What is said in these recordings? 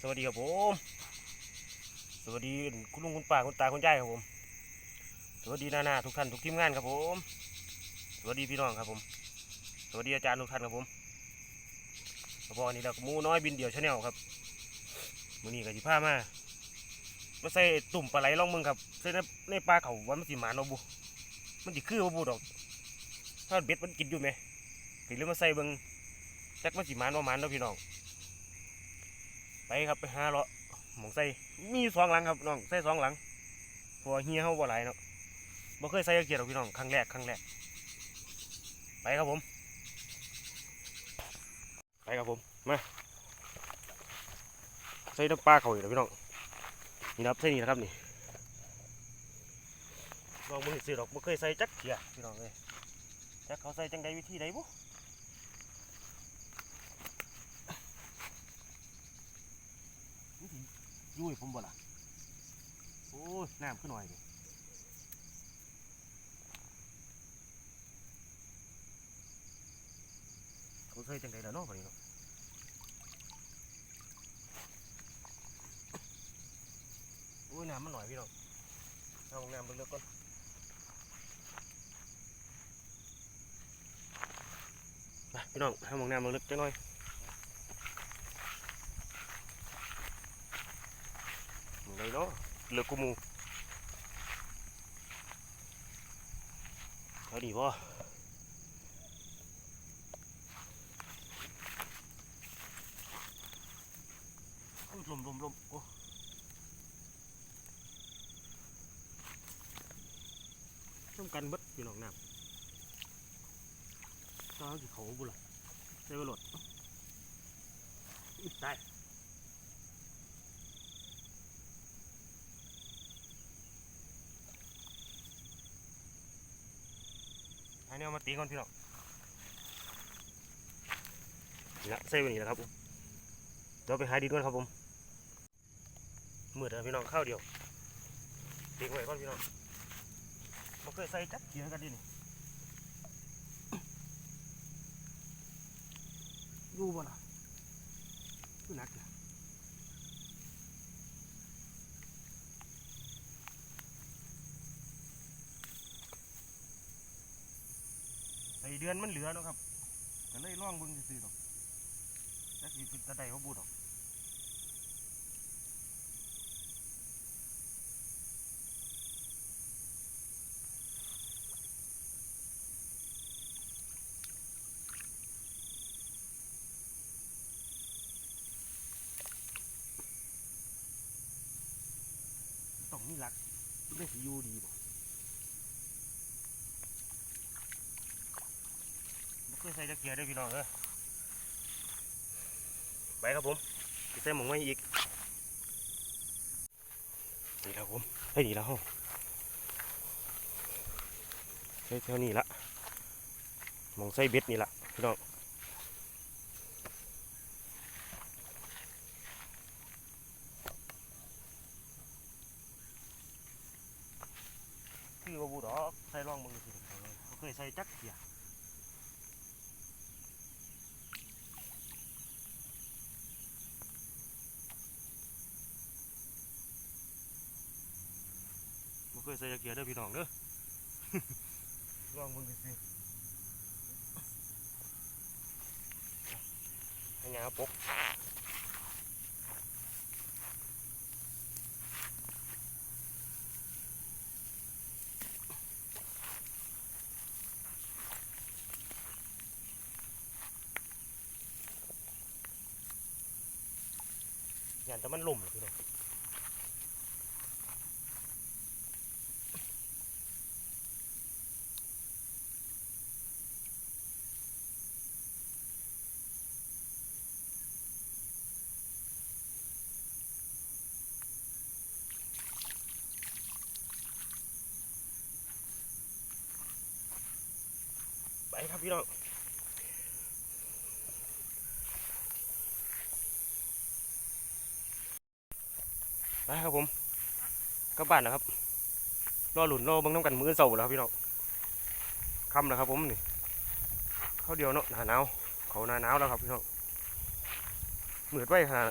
สวัสดีครับผม สวัสดีคุณลุงคุณป้าคุณตาคุณยายครับผม สวัสดีนานาทุกท่านทุกทีมงานครับผม สวัสดีพี่น้องครับผม สวัสดีอาจารย์ทุกท่านครับผมแล้วพอนี้เราหมูน้อยบินเดี่ยวชาแนลครับมือนี้ก็สิพามามาใส่ตุ่มปลาไหลล่องมึงครับใส่ในในปลาเขาว่ามันสิหมาเนาบุมันสิคือบ่บุดอก ถ้าเบ็ดมันกินอยู่ไหมถึงเรื่องมาใส่เบิ่งจักมันสิหมานบ่หมานเนาพี่น้อง ไปครับไปหาเลาะหมองใส่มีสองหลังครับน้องใส่สองหลังเพราะว่าเฮียเฮาบ่หลายเนาะบ่เคยใส่เกียรหรอกพี่น้องครั้งแรกครั้งแรกไปครับผม ไปครับผมมาใส่น้ำปลาเขาอีกแล้วพี่น้องนี่นะครับใส่นี่นะครับนี่ลองมือซื้อดอกบ่เคยใส่จักเกียรพี่น้องเลยจักเขาใส่จังใดวิธีใดบุวิธี ยุ่ยผมบ่ล่ะโอ้ยน้ำขึ้นหน่อยดิเขาใส่จังใดล่ะเนาะบัดนี้เนาะโอ้ยน้ำมันหน่อยพี่น้องเอาน้ำเลือกๆก่อนไปพี่น้องให้มองน้ำลงลึกจังหน่อย มองไดเนาะเหลือกูมูเอาดีบ่อลมลมลมโอ้ต้มกันบิดพี่นองน้ำตาสิเขาบุหล่ะเจอหลดอุ๊ยตาย นนี้เอามาตีก่อนพี่น้องนี่ละใส่ไว้นี่แหละครับผมเดี๋ยวไปหาดินก่อนครับผมมืดแล้วพี่น้องข้าวเดียวตีไว้ก่อนพี่น้องบ่เคยใส่จักเกียร์กันดินี่อยู่บ่ล่ะคือหนักนะ เดือนมันเหลือเนาะครับก็เลยล่องเบิ่งซื่อดอกแต่สิเป็นตะไดเขาบูดอกต้องมีหลักได้สิอยู่ดีบ่บ่เคยใส่จักเกียร์ได้พี่น้องเออไปครับผมใส่หมงไว้อีกนี่ครับผมเฮ้ยนี่แล้วใส่แถวนี้ละมองใส่เบ็ดนี่ละพี่น้องคือบ่บูดอกใส่ร่องมือสิเคยใส่จักเกียร์ เคยใส่จักเกียร์เด้อพี่น้องเด้อลองมึงดูสิให้งาปกยันแต่มันลุ่มเลยพี่น้อง ไปครับพี่น้องไปครับผมกลับบ้านนะครับรอหลุนรอเบังน้ำกันมือเสาแล้วครับพี่น้องค่ำแล้วครับผมนี่เขาเดียวเนาะหนาหนาวเขาหนาหนาวแล้วครับพี่น้องเหมือดไว้ขนาด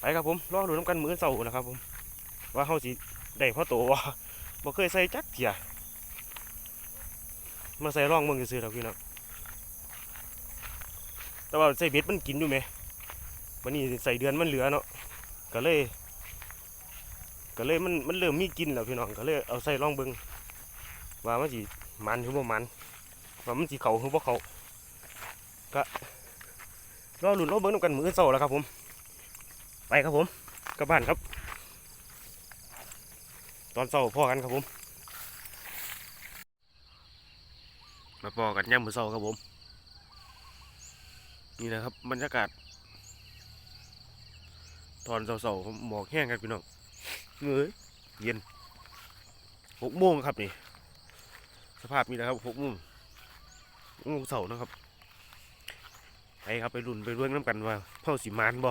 ไปครับผมรอดูน้ำกันมือเสาร์นะครับผมว่าเขาสิได้พ่อโตวะบ่เคยใส่จักเทีย มาใส่ร่องเมืองซื้อๆดอกพี่น้องแต่ว่าใส่เบ็ดมันกินอยู่ไหมวันนี้ใส่เดือนมันเหลือเนาะก็เลย ก็เลยมันมันเริ่มมีกินแล้วพี่น้องก็เลยเอาใส่ร่องเบิงว่ามันสิมันหรือบ่มันว่ามันสิเขาหรือบ่เขาก็รอหลุ้นรอเบิ่งนกันมือเช้าแล้วครับผม ไปครับผมกลับบ้านครับ ตอนเช้าพ่อกันครับผม มาพอกันย่ำมือเช้าครับผม นี่นะครับบรรยากาศ ตอนเช้าๆหมอกแห้งครับพี่น้องเอ้ยเย็นหกโมงครับนี่ สภาพนี้นะครับหกโมงหกโมงเสาร์นะครับไปครับไปรุ่นไปเรื่องน้ำกันว่าเผ่าสีมานบ่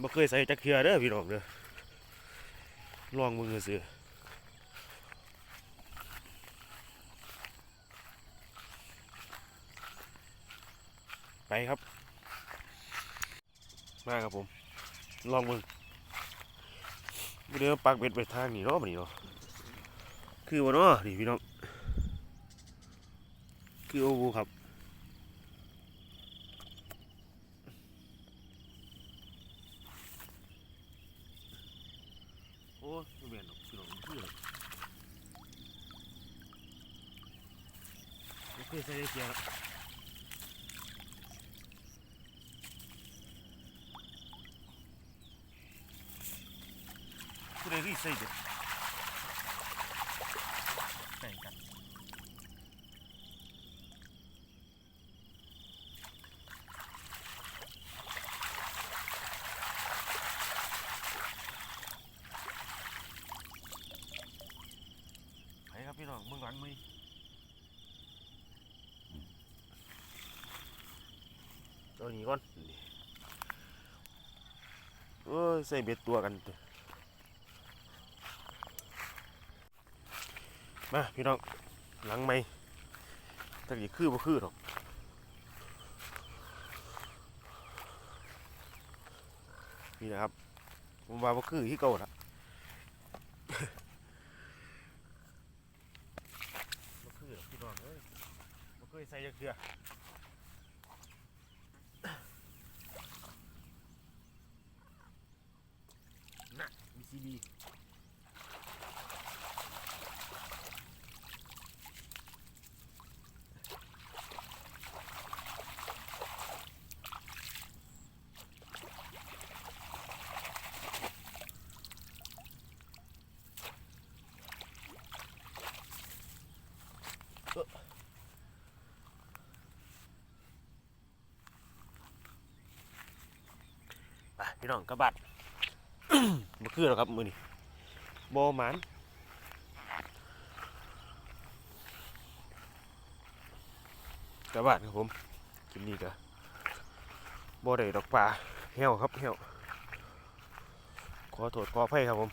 บ่เคยใส่จักเทือเด้อพี่น้องเด้อลองมือซื้อ ครับ มาครับผม ลองมึงเดี๋ยวปักเบ็ดไปทางนี้เนาะบัดนี้เนาะคือว่าเนาะนี่พี่น้องคือโอ้โหครับโอ้ไม่แม่นหรอกพี่น้องมันคืออะไรไม่เคใส่ได้เกียร์ ผู้ใดที่ใส่เด็ดใส่กันไปครั มาพี่น้องหลังไม่ตะกี้คือบ่คือหรอกนี่นะครับผมว่าบ่คือที่เก่าละ บ่คือหรอกพี่น้องเอ้ยบ่เคยใส่จักเทื่อน่ะ BCB ไป พี่น้องกระบัดบ่คือหรอครับมือนี่บ่หมันกระบัดครับผมคลิปนี้ก็บ่ได้ดอกปลาเหี่ยวครับเหี่ยวขอโทษขออภัยครับผม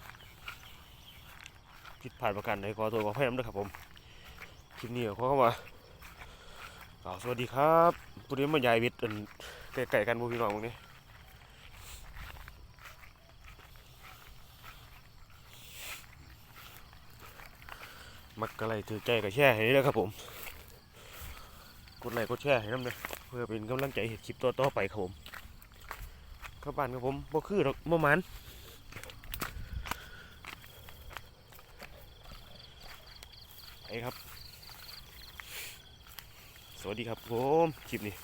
ผิดพลาดประการใดขอโทษขออภัยนำด้วยครับผมคลิปนี้ก็ขอเข้ามาสวัสดีครับผู้นี้มายายวิทย์อันไก่ๆกันบ่พี่น้องพวกนี้ มักกะไรถือใจกับแช่ให้ด้วครับผม กดไลค์กดแชร์ให้น้ำเลยเพื่อเป็นกำลังใจเห็นคลิปต่อๆไปครับผมครับบ้านครับผมบ่คือดอกบ่มันไปครับ สวัสดีครับผม คลิปนี้